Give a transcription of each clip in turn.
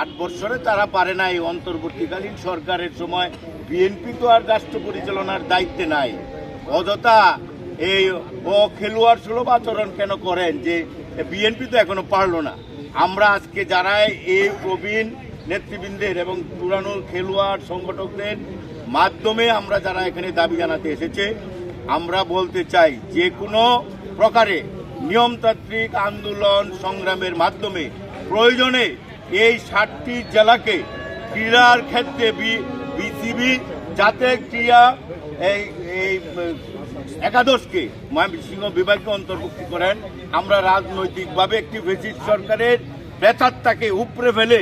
আট বছরে তারা পারে না এই অন্তর্বর্তীকালীন সরকারের সময়। বিএনপি তো আর রাষ্ট্র পরিচালনার দায়িত্বে নাই। অযথা এই ও খেলোয়াড় সুলভ আচরণ কেন করেন যে বিএনপি তো এখনও পারল না। আমরা আজকে যারা এই প্রবীণ নেতৃবৃন্দের এবং পুরানো খেলোয়াড় সংগঠকদের মাধ্যমে আমরা যারা এখানে দাবি জানাতে এসেছে, আমরা বলতে চাই যে কোনো প্রকারে নিয়মতান্ত্রিক আন্দোলন সংগ্রামের মাধ্যমে প্রয়োজনে এই ষাটটি জেলাকে ক্রীড়ার ক্ষেত্রে বিসিবি যাতে ক্রীড়া এই একাদশকে ময়মনসিংহ বিভাগকে অন্তর্ভুক্ত করেন। আমরা রাজনৈতিকভাবে একটি ব্রিটিশ সরকারের প্রেতাত্মাকে উপড়ে ফেলে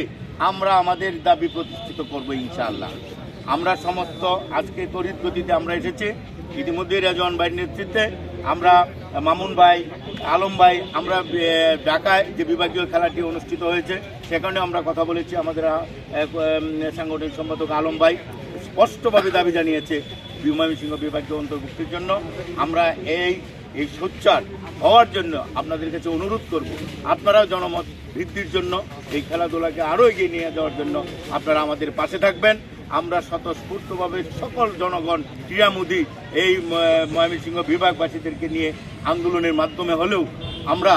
আমরা আমাদের দাবি প্রতিষ্ঠিত করব ইনশাআল্লাহ। আমরা সমস্ত আজকে তড়িৎ গতিতে আমরা এসেছি। ইতিমধ্যে রেজওয়ান ভাইয়ের নেতৃত্বে আমরা মামুন ভাই আলম ভাই, আমরা ঢাকায় যে বিভাগীয় খেলাটি অনুষ্ঠিত হয়েছে সেখানে আমরা কথা বলেছি আমাদের সাংগঠনিক সম্পাদক আলম ভাই। স্পষ্টভাবে দাবি জানিয়েছে ময়মনসিংহ বিভাগীয় অন্তর্ভুক্তির জন্য। আমরা এই এই সোচ্চার হওয়ার জন্য আপনাদের কাছে অনুরোধ করব, আপনারাও জনমত বৃদ্ধির জন্য এই খেলাধুলাকে আরও এগিয়ে নিয়ে যাওয়ার জন্য আপনারা আমাদের পাশে থাকবেন। আমরা স্বতঃস্ফূর্তভাবে সকল জনগণ ক্রীড়ামোদী এই ময়মনসিংহ বিভাগবাসীদেরকে নিয়ে আন্দোলনের মাধ্যমে হলেও আমরা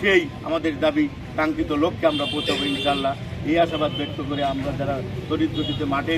সেই আমাদের দাবি, কাঙ্ক্ষিত লক্ষ্যে আমরা পৌঁছাবো ইনশাল্লাহ এই আশাবাদ ব্যক্ত করে আমরা যারা দরিদ্রটিতে মাঠে